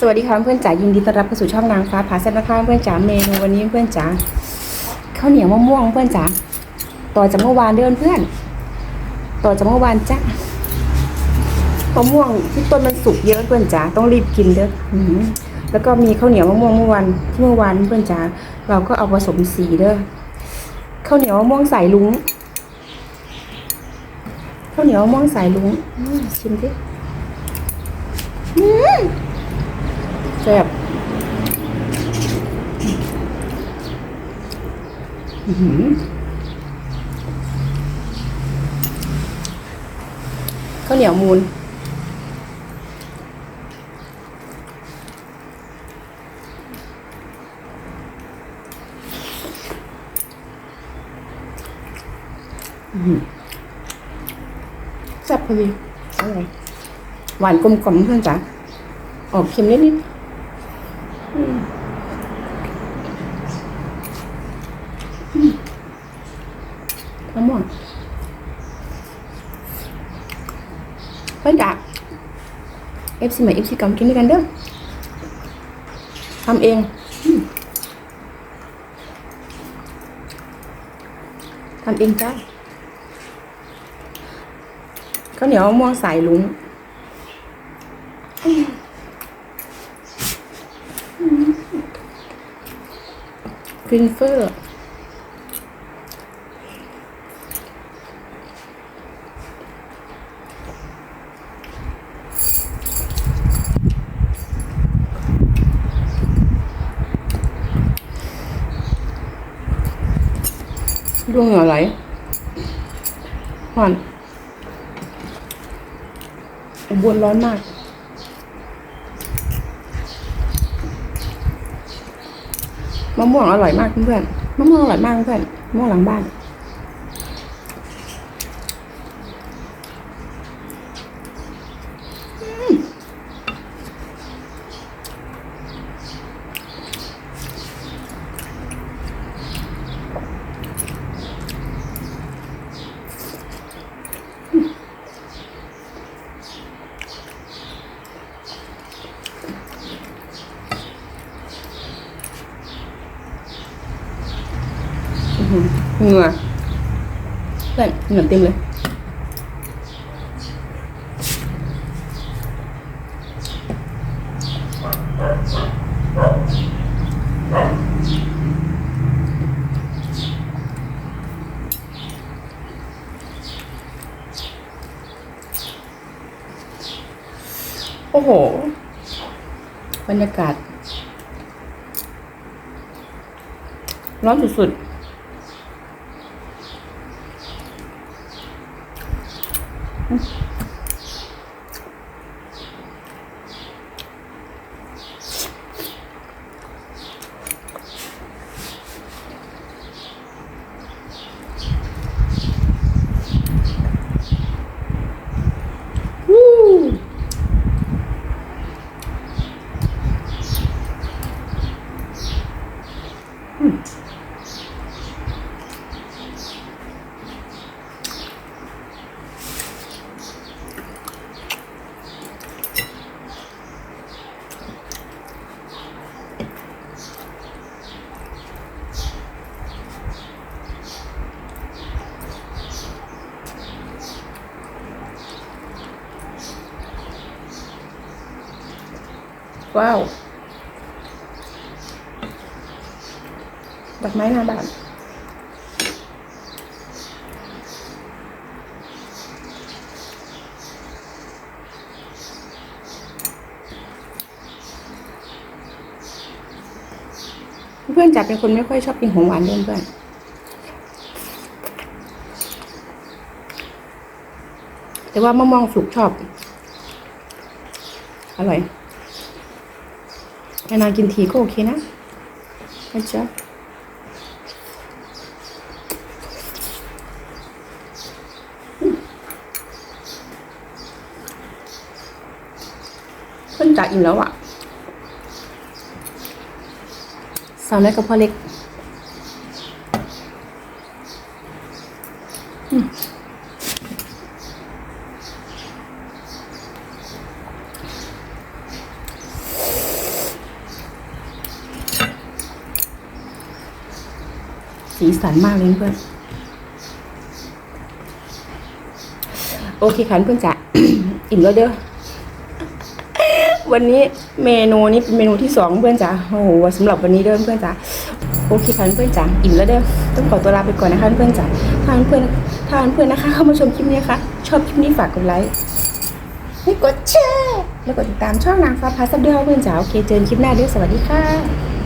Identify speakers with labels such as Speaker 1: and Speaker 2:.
Speaker 1: สวัสดีค่ะเพื่อนจ๋ายินดีต้อนรับเข้าสู่ช่องนางฟ้าผาแซ่บนะคะเพื่อนจ๋าเมนูวันนี้เพื่อนจ๋าข้าวเหนียวมะม่วงเพื่อนจ๋าต่อจากเมื่อวานเดือนเพื่อน ต่อจากเมื่อวานจ้ะมะม่วงที่ต้นมันสุกเยอะเพื่อนจ๋าต้องรีบกินเด้อแล้วก็มีข้าวเหนียวมะม่วงเมื่อวันที่เมื่อวานเพื่อนจ๋าเราก็เอาผสมสีเด้อข้าวเหนียวมะม่วงสายลุงข้าวเหนียวมะม่วงสายลุงชิมดิอืม ซ่บข้าวเหนียวมูลอื้อหือแซ่บพอดีอร่อยหวานกลมกล่อมเพื่อนจ๋าออกเค็มนิดนิดๆอืมอืมมะม่วงเพื่อนจ๋าเอฟซีใหม่เอฟซีเก่ากินด้วยกันเด้อทำเองทำเองจ้าข้าวเหนียวม่วงสายลุงกินเฟอร์ ดวงเหงื่อไหลหวานอุบนร้อนมาก มะม่วงอร่อยมากเพื่อนมะม่วงอร่อยมากเพื่อนมะม่วงหลังบ้าน เหงื่อเพื่อนเหงื่อเต็มเลยโอ้โห บรรยากาศ ร้อนสุดๆ วู้ ว้าว ดอกไม้หน้าบ้านเพื่อนจับเป็นคนไม่ค่อยชอบกินของหวานเพื่อนเพื่อนแต่ว่ามะม่วงสุกชอบ อร่อย นานๆกินทีก็โอเคนะนะจ๊ะเพิ่นจ่าอิ่มแล้วอะสาวน้อยกับพ่อเล็ก อืม สีสันมากเลยเพื่อน โอเคค่ะเพื่อนจ๋าอิ่มแล้วเด้อ วันนี้เมนูนี้เป็นเมนูที่สองเพื่อนจ๋าโอ้โหสำหรับวันนี้เด้อเพื่อนจ๋าโอเคค่ะเพื่อนจ๋าอิ่มแล้วเด้อต้องขอตัวลาไปก่อนนะคะเพื่อนจ๋าถ้าเพื่อนถ้าเพื่อนนะคะ เข้ามาชมคลิปนี้นะคะชอบคลิปนี้ฝากกดไลค์ให้กดแชร์แล้วกดติดตามช่องนางฟ้าพาสับเดือเพื่อนจ๋าโอเคเจอกันคลิปหน้าเด้อสวัสดีค่ะ